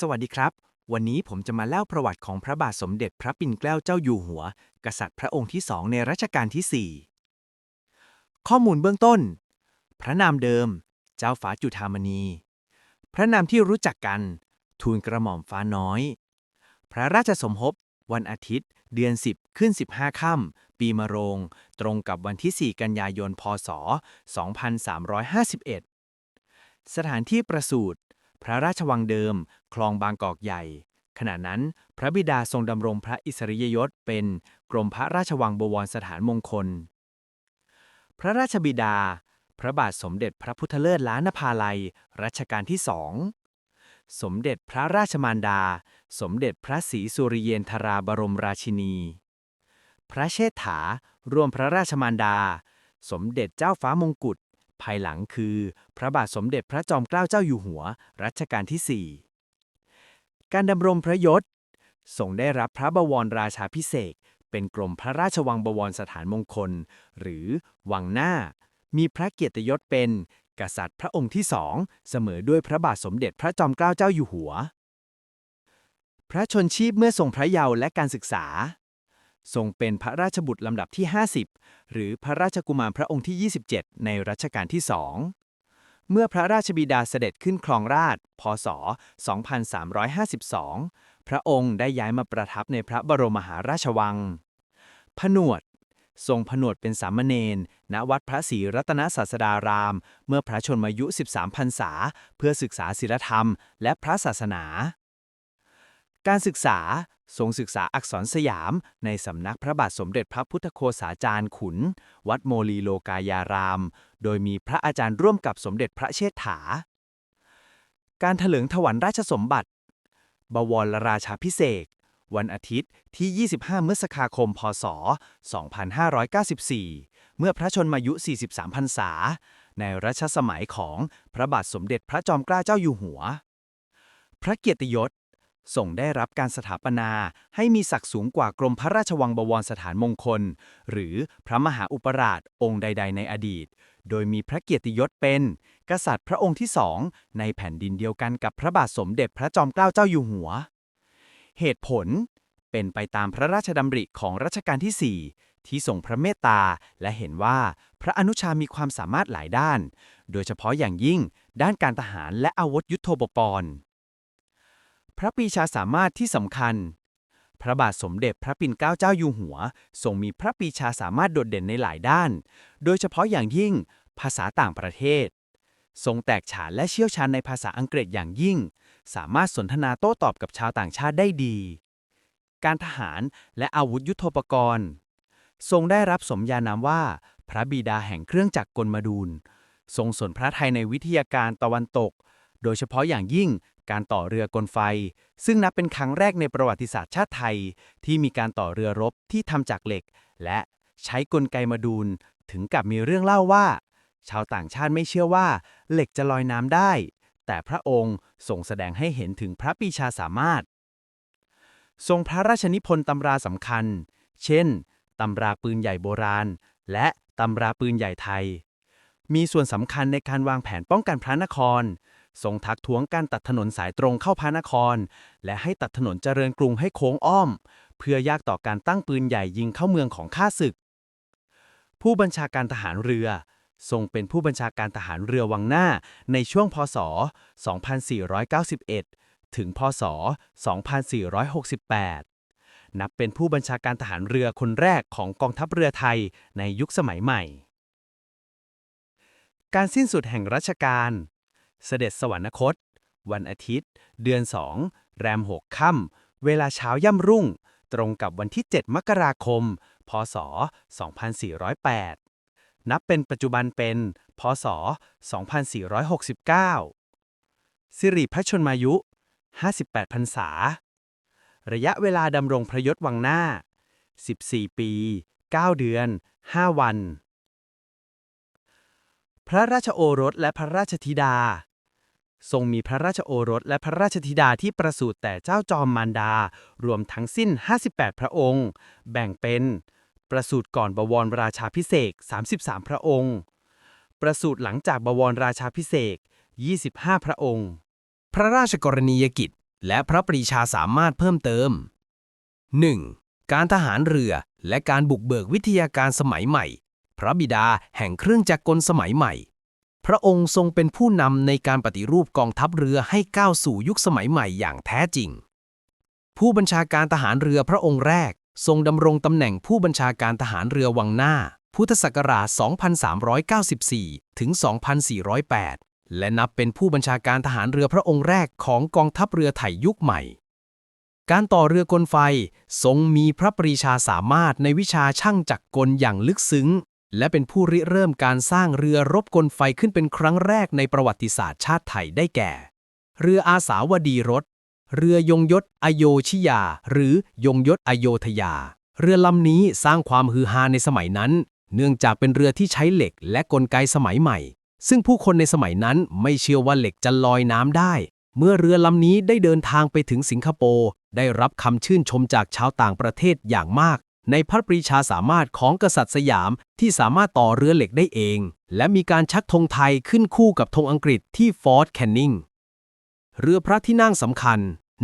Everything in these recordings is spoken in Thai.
สวัสดีครับ วันนี้ผมจะมาเล่าประวัติของพระบาทสมเด็จพระปิ่นเกล้าเจ้าอยู่หัว กษัตริย์พระองค์ที่สองในรัชกาลที่ 4 ข้อมูลเบื้องต้น พระนามเดิม เจ้าฟ้าจุฑามณี พระนามที่รู้จักกัน ทูลกระหม่อมฟ้าน้อย พระราชสมภพวันอาทิตย์ เดือน 10 ขึ้น 15 ค่ำ ปีมะโรง ตรงกับวันที่ 4 กันยายน พศ 2351 สถานที่ประสูติ พระราชวังเดิม คลองบางกอกใหญ่ ขณะนั้น พระบิดาทรงดำรงพระอิสริยยศเป็นกรมพระราชวังบวรสถานมงคล พระราชบิดา พระบาทสมเด็จพระพุทธเลิศล้านภาลัย รัชกาลที่สองสมเด็จพระราชมารดา สมเด็จพระศรีสุริเยนทราบรมราชินี พระเชษฐา ร่วมพระราชมารดา สมเด็จเจ้าฟ้ามงกุฎ ภายหลังคือ พระบาทสมเด็จพระจอมเกล้าเจ้าอยู่หัว รัชกาลที่ 4 การดำรงพระยศทรงได้รับพระบวรราชาพิเศษเป็นกรมพระราชวังบวรสถานมงคล หรือวังหน้า มีพระเกียรติยศเป็น กษัตริย์พระองค์ที่สองเสมอด้วยพระบาทสมเด็จพระจอมเกล้าเจ้าอยู่หัว พระชนชีพเมื่อทรงพระเยาว์และการศึกษา ทรงเป็นพระราชบุตรลำดับที่ 50 หรือพระราชกุมารพระองค์ที่ 27 ในรัชกาลที่สองเมื่อพระราชบิดาเสด็จขึ้นครองราชย์พศ 2352 พระองค์ได้ย้ายมาประทับในพระบรมมหาราชวัง ผนวด ทรงผนวดเป็นสามเณรณวัดพระศรีรัตนศาสดาราม เมื่อพระชนมายุ 13พรรษา เพื่อศึกษาศีลธรรมและพระศาสนา การศึกษา ทรงศึกษาอักษรสยาม ในสำนักพระบาทสมเด็จพระพุทธโฆษาจารย์ขุน วัดโมลีโลกายาราม โดยมีพระอาจารย์ร่วมกับสมเด็จพระเชษฐา การถลิงถวันราชสมบัติ บวรราชาพิเศษวันอาทิตย์ที่ 25มศคคม พศ 2594 เมื่อพระชนมายุ 43 พรรษา ในรัชสมัยของพระบาทสมเด็จพระจอมเกล้าเจ้าอยู่หัว พระเกียรติยศ ส่งได้รับการสถาปนา ให้มีศักดิ์สูงกว่ากรมพระราชวังบวรสถานมงคล หรือพระมหาอุปราชองค์ใด ๆ ในอดีต โดยมีพระเกียรติยศเป็น กษัตริย์พระองค์ที่สองในแผ่นดินเดียวกันกับพระบาทสมเด็จพระจอมเกล้าเจ้าอยู่หัว เหตุผลเป็นไปตามพระราชดำริของรัชกาลที่ 4 ที่ทรงพระเมตตา และเห็นว่าพระอนุชามีความสามารถหลายด้าน โดยเฉพาะอย่างยิ่งด้านการทหารและอาวุธยุโทโธปกรณ์ พระปีชาสามารถที่สำคัญ พระบาทสมเด็จพระปิ่นเกล้าเจ้าอยู่หัวทรงมีพระปีชาสามารถโดดเด่นในหลายด้าน โดยเฉพาะอย่างยิ่งภาษาต่างประเทศ ทรงแตกฉานและเชี่ยวชาญในภาษาอังกฤษอย่างยิ่ง สามารถสนทนาโต้ตอบกับชาวต่างชาติได้ดี การทหารและอาวุธยุโทโธปกรณ์ ทรงได้รับสมญานามว่า พระบิดาแห่งเครื่องจักรกลมาดูลทรงสนพระไทยในวิทยาการตะวันตก โดยเฉพาะอย่างยิ่ง การต่อเรือกลไฟ ซึ่งนับเป็นครั้งแรกในประวัติศาสตร์ชาติไทย ที่มีการต่อเรือรบที่ทำจากเหล็ก และใช้กลไกมาดูลถึงกับมีเรื่องเล่าว่า ชาวต่างชาติไม่เชื่อว่า เหล็กจะลอยน้ำได้ แต่พระองค์ทรงแสดงให้เห็นถึงพระปีชาสามารถ ทรงพระราชนิพนธ์ตำราสำคัญ เช่นตำราปืนใหญ่โบราณ และตำราปืนใหญ่ไทย มีส่วนสำคัญในการวางแผนป้องกันพระนคร ทรงทักท้วงการตัดถนนสายตรงเข้าพระนคร และให้ตัดถนนเจริญกรุงให้โค้งอ้อม เพื่อยากต่อการตั้งปืนใหญ่ยิงเข้าเมืองของข้าศึก ผู้บัญชาการทหารเรือ ทรงเป็นผู้บัญชาการทหารเรือวังหน้าในช่วงพศ 2491 ถึงพศ 2468 นับเป็นผู้บัญชาการทหารเรือคนแรกของกองทัพเรือไทยในยุคสมัยใหม่การสิ้นสุดแห่งรัชกาล เสด็จสวรรคต วันอาทิตย์ เดือน 2 แรม 6 ค่ำ เวลาเช้าย่ำรุ่ง ตรงกับวันที่ 7 มกราคม พศ 2408 นับเป็นปัจจุบันเป็น พศ 2469 สิริพระชนมายุ 58 พรรษา ระยะเวลาดำรงพระยศวังหน้า 14 ปี 9 เดือน 5 วันพระราชโอรสและพระราชธิดา ทรงมีพระราชโอรสและพระราชธิดาที่ประสูติแต่เจ้าจอมมารดา รวมทั้งสิ้น 58 พระองค์ แบ่งเป็น ประสูติก่อนบวรราชาพิเศษ 33 พระองค์ ประสูติหลังจากบวรราชาพิเศษ 25 พระองค์ พระราชกรณียกิจ และพระปรีชาสามารถเพิ่มเติม 1. การทหารเรือและการบุกเบิกวิทยาการสมัยใหม่ พระบิดาแห่งเครื่องจักรกลสมัยใหม่ พระองค์ทรงเป็นผู้นำในการปฏิรูปกองทัพเรือให้ก้าวสู่ยุคสมัยใหม่อย่างแท้จริง ผู้บัญชาการทหารเรือพระองค์แรก ทรงดำรงตำแหน่งผู้บัญชาการทหารเรือวังหน้า พุทธศักราช 2394 ถึง 2408 และนับเป็นผู้บัญชาการทหารเรือพระองค์แรกของกองทัพเรือไทยยุคใหม่ การต่อเรือกลไฟทรงมีพระปรีชาสามารถในวิชาช่างจักรกลอย่างลึกซึ้ง และเป็นผู้ริเริ่มการสร้างเรือรบกลไฟขึ้นเป็นครั้งแรกในประวัติศาสตร์ชาติไทยได้แก่ เรืออาสาวดีรถ เรือยงยศอโยชิยา หรือยงยศอโยธยา เรือลำนี้สร้างความฮือฮาในสมัยนั้น เนื่องจากเป็นเรือที่ใช้เหล็กและกลไกสมัยใหม่ ซึ่งผู้คนในสมัยนั้นไม่เชื่อว่าเหล็กจะลอยน้ำได้ เมื่อเรือลำนี้ได้เดินทางไปถึงสิงคโปร์ได้รับคำชื่นชมจากชาวต่างประเทศอย่างมาก ในพระปรีชาสามารถของกษัตริย์สยามที่สามารถต่อเรือเหล็กได้เอง และมีการชักธงไทยขึ้นคู่กับธงอังกฤษที่ฟอร์ตแคนนิงเรือพระที่นั่งสำคัญ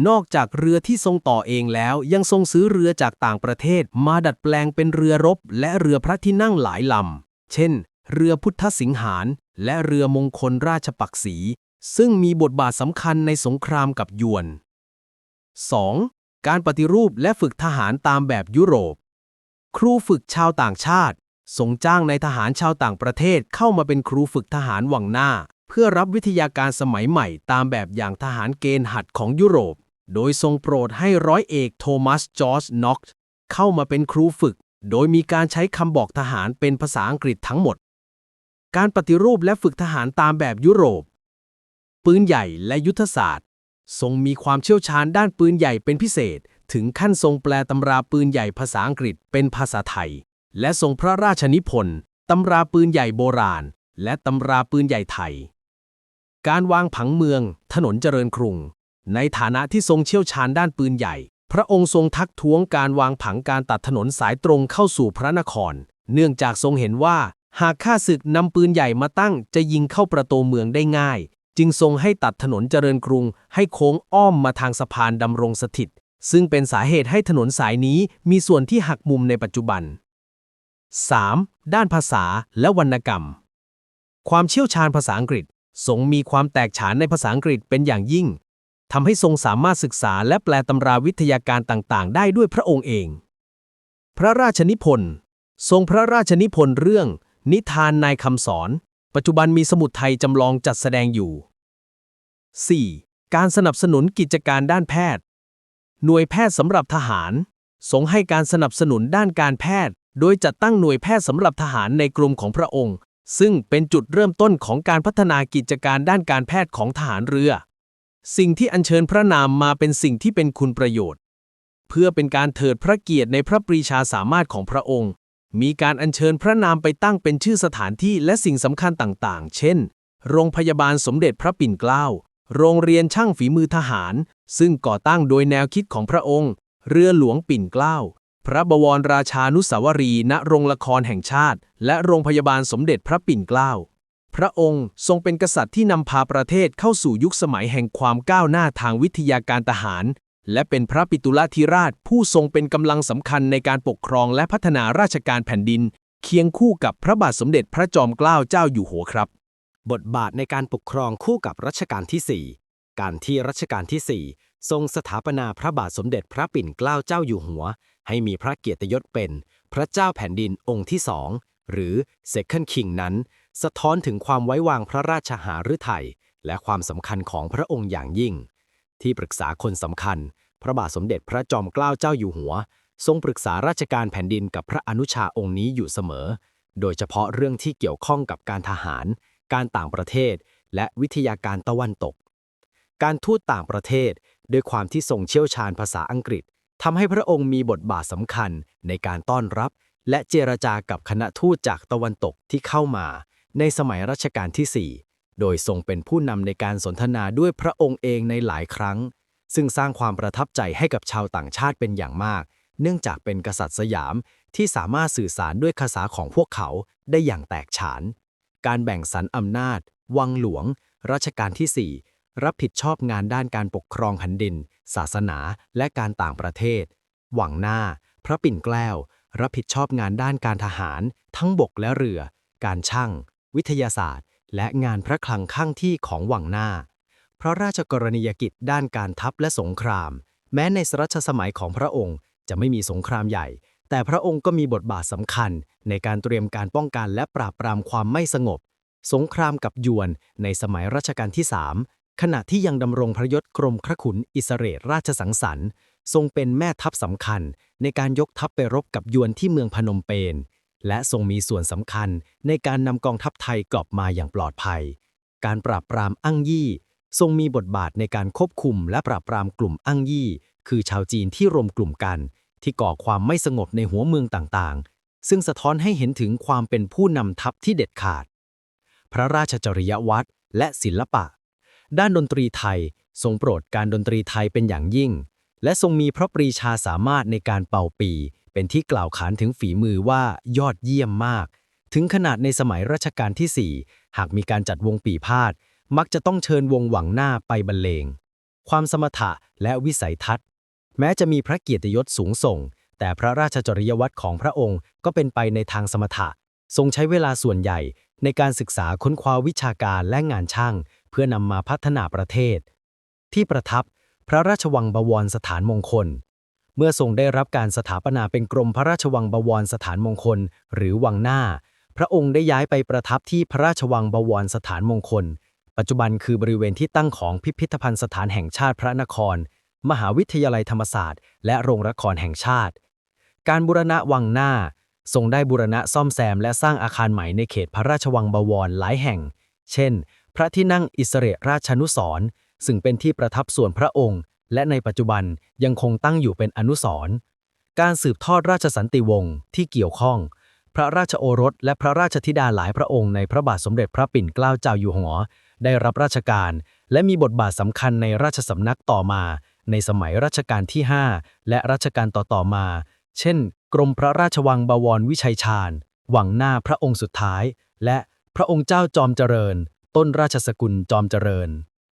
นอกจากเรือที่ทรงต่อเองแล้วยังทรงซื้อเรือจากต่างประเทศมาดัดแปลงเป็นเรือรบ และเรือพระที่นั่งหลายลำ เช่น เรือพุทธสิงหาร และเรือมงคลราชปักษี ซึ่งมีบทบาทสำคัญในสงครามกับยวน 2. การปฏิรูปและฝึกทหารตามแบบยุโรป ครูฝึกชาวต่างชาติทรงจ้างในทหารชาวต่างประเทศเข้ามาเป็นครูฝึกทหารวังหน้า เพื่อรับวิทยาการสมัยใหม่ตามแบบอย่างทหารเกณฑ์หัดของยุโรป โดยทรงโปรดให้ร้อยเอกโทมัสจอร์จน็อกซ์เข้ามาเป็นครูฝึก โดยมีการใช้คำบอกทหารเป็นภาษาอังกฤษทั้งหมด การปฏิรูปและฝึกทหารตามแบบยุโรป ปืนใหญ่และยุทธศาสตร์ ทรงมีความเชี่ยวชาญด้านปืนใหญ่เป็นพิเศษ ถึงขั้นทรงแปลตำราปืนใหญ่ภาษาอังกฤษเป็นภาษาไทย และทรงพระราชนิพนธ์ตำราปืนใหญ่โบราณ และตำราปืนใหญ่ไทย การวางผังเมือง ถนนเจริญกรุง ในฐานะที่ทรงเชี่ยวชาญด้านปืนใหญ่ พระองค์ทรงทักท้วงการวางผังการตัดถนนสายตรงเข้าสู่พระนคร เนื่องจากทรงเห็นว่า หากข้าศึกนำปืนใหญ่มาตั้งจะยิงเข้าประตูเมืองได้ง่าย จึงทรงให้ตัดถนนเจริญกรุง ให้โค้งอ้อมมาทางสะพานดำรงสถิต ซึ่งเป็นสาเหตุให้ถนนสายนี้มีส่วนที่หักมุมในปัจจุบัน 3. ด้านภาษาและวรรณกรรม ความเชี่ยวชาญภาษาอังกฤษทรงมีความแตกฉานในภาษาอังกฤษเป็นอย่างยิ่งทำให้ทรงสามารถศึกษาและแปลตำราวิทยาการต่างๆ ได้ด้วยพระองค์เอง พระราชนิพนธ์ ทรงพระราชนิพนธ์เรื่อง นิทานนายคำสอน ปัจจุบันมีสมุดไทยจำลองจัดแสดงอยู่ 4. การสนับสนุนกิจการด้านแพทย์ หน่วยแพทย์สำหรับทหารทรงให้การสนับสนุนด้านการแพทย์ โดยจัดตั้งหน่วยแพทย์สำหรับทหารในกรมของพระองค์ ซึ่งเป็นจุดเริ่มต้นของการพัฒนากิจการด้านการแพทย์ของทหารเรือ สิ่งที่อัญเชิญพระนามมาเป็นสิ่งที่เป็นคุณประโยชน์ เพื่อเป็นการเถิดพระเกียรติในพระปรีชาสามารถของพระองค์ มีการอัญเชิญพระนามไปตั้งเป็นชื่อสถานที่และสิ่งสำคัญต่างๆ เช่น โรงพยาบาลสมเด็จพระปิ่นเกล้า โรงเรียนช่างฝีมือทหาร ซึ่งก่อตั้งโดยแนวคิดของพระองค์ เรือหลวงปิ่นเกล้า พระบวรราชานุสาวรีณโรงละครแห่งชาติ และโรงพยาบาลสมเด็จพระปิ่นเกล้า พระองค์ทรงเป็นกษัตริย์ที่นำพาประเทศเข้าสู่ยุคสมัยแห่งความก้าวหน้าทางวิทยาการทหาร และเป็นพระปิตุลธิราชผู้ทรงเป็นกำลังสำคัญในการปกครองและพัฒนาราชการแผ่นดิน เคียงคู่กับพระบาทสมเด็จพระจอมเกล้าเจ้าอยู่หัวครับ บทบาทในการปกครองคู่กับรัชกาลที่ 4 การที่รัชกาลที่ 4 ทรงสถาปนาพระบาทสมเด็จพระปิ่นเกล้าเจ้าอยู่หัว ให้มีพระเกียรติยศเป็น พระเจ้าแผ่นดินองค์ที่สองหรือ Second King นั้น สะท้อนถึงความไว้วางพระราชหฤทัยและความสำคัญของพระองค์อย่างยิ่ง ที่ปรึกษาคนสำคัญ พระบาทสมเด็จพระจอมเกล้าเจ้าอยู่หัว ทรงปรึกษาราชการแผ่นดินกับพระอนุชาองค์นี้อยู่เสมอ โดยเฉพาะเรื่องที่เกี่ยวข้องกับการทหาร การต่างประเทศ และวิทยาการตะวันตก การทูตต่างประเทศด้วยความที่ทรงเชี่ยวชาญภาษาอังกฤษทำให้พระองค์มีบทบาทสำคัญในการต้อนรับ และเจรจากับคณะทูตจากตะวันตกที่เข้ามา ในสมัยรัชกาลที่ 4 โดยทรงเป็นผู้นำในการสนทนาด้วยพระองค์เองในหลายครั้ง ซึ่งสร้างความประทับใจให้กับชาวต่างชาติเป็นอย่างมาก เนื่องจากเป็นกษัตริย์สยามที่สามารถสื่อสารด้วยภาษาของพวกเขาได้อย่างแตกฉาน การแบ่งสรรอำนาจ วังหลวง รัชกาลที่รับผิดชอบงานด้านการปกครองแผ่นดิน ศาสนา และการต่างประเทศ หวังหน้า พระปิ่นเกล้ารับผิดชอบงานด้านการทหาร ทั้งบกและเรือ การช่าง วิทยาศาสตร์ และงานพระคลังข้างที่ของวังหน้า พระราชกรณียกิจด้านการทัพและสงคราม แม้ในสรัชสมัยของพระองค์จะไม่มีสงครามใหญ่ แต่พระองค์ก็มีบทบาทสำคัญ ในการเตรียมการป้องกันและปราบปรามความไม่สงบ สงครามกับยวนในสมัยรัชกาลที่3ขณะที่ยังดำรงพระยศกรมพระขุนอิสเรตราชสังสรรค์ ทรงเป็นแม่ทัพสำคัญ ในการยกทัพไปรบกับยวนที่เมืองพนมเปญ และทรงมีส่วนสำคัญในการนำกองทัพไทยกลับมาอย่างปลอดภัย การปราบปรามอั้งยี่ ทรงมีบทบาทในการควบคุมและปราบปรามกลุ่มอั้งยี่ คือชาวจีนที่รวมกลุ่มกัน ที่ก่อความไม่สงบในหัวเมืองต่างๆ ซึ่งสะท้อนให้เห็นถึงความเป็นผู้นำทัพที่เด็ดขาด พระราชจริยวัตรและศิลปะ ด้านดนตรีไทย ทรงโปรดการดนตรีไทยเป็นอย่างยิ่ง และทรงมีพระปรีชาสามารถในการเป่าปี เป็นที่กล่าวขานถึงฝีมือว่ายอดเยี่ยมมาก ถึงขนาดในสมัยรัชกาลที่ 4 หากมีการจัดวงปีพาด มักจะต้องเชิญวงหวังหน้าไปบรรเลง ความสมถะและวิสัยทัศน์ แม้จะมีพระเกียรติยศสูงส่ง แต่พระราชจริยวัตรของพระองค์ก็เป็นไปในทางสมถะ ทรงใช้เวลาส่วนใหญ่ในการศึกษาค้นคว้าวิชาการและงานช่าง เพื่อนำมาพัฒนาประเทศ ที่ประทับพระราชวังบวรสถานมงคล เมื่อทรงได้รับการสถาปนาเป็นกรมพระราชวังบวรสถานมงคล หรือวังหน้า พระองค์ได้ย้ายไปประทับที่พระราชวังบวรสถานมงคล ปัจจุบันคือบริเวณที่ตั้งของพิพิธภัณฑ์สถานแห่งชาติพระนคร มหาวิทยาลัยธรรมศาสตร์ และโรงละครแห่งชาติ การบูรณะวังหน้า ทรงได้บูรณะซ่อมแซมและสร้างอาคารใหม่ในเขตพระราชวังบวรหลายแห่ง เช่น พระที่นั่งอิสเรราชานุสร์ซึ่งเป็นที่ประทับส่วนพระองค์ และในปัจจุบันยังคงตั้งอยู่เป็นอนุสรณ์การสืบทอดราชสันติวงศ์ที่เกี่ยวข้อง พระราชโอรส และพระราชธิดาหลายพระองค์ในพระบาทสมเด็จพระปิ่นเกล้าเจ้าอยู่หัว ได้รับราชการ และมีบทบาทสำคัญในราชสำนักต่อมา ในสมัยรัชกาลที่ 5 และรัชกาลต่อๆมา เช่น กรมพระราชวังบวรวิชัยชาญ หวังหน้าพระองค์สุดท้าย และพระองค์เจ้าจอมเจริญ ต้นราชสกุลจอมเจริญ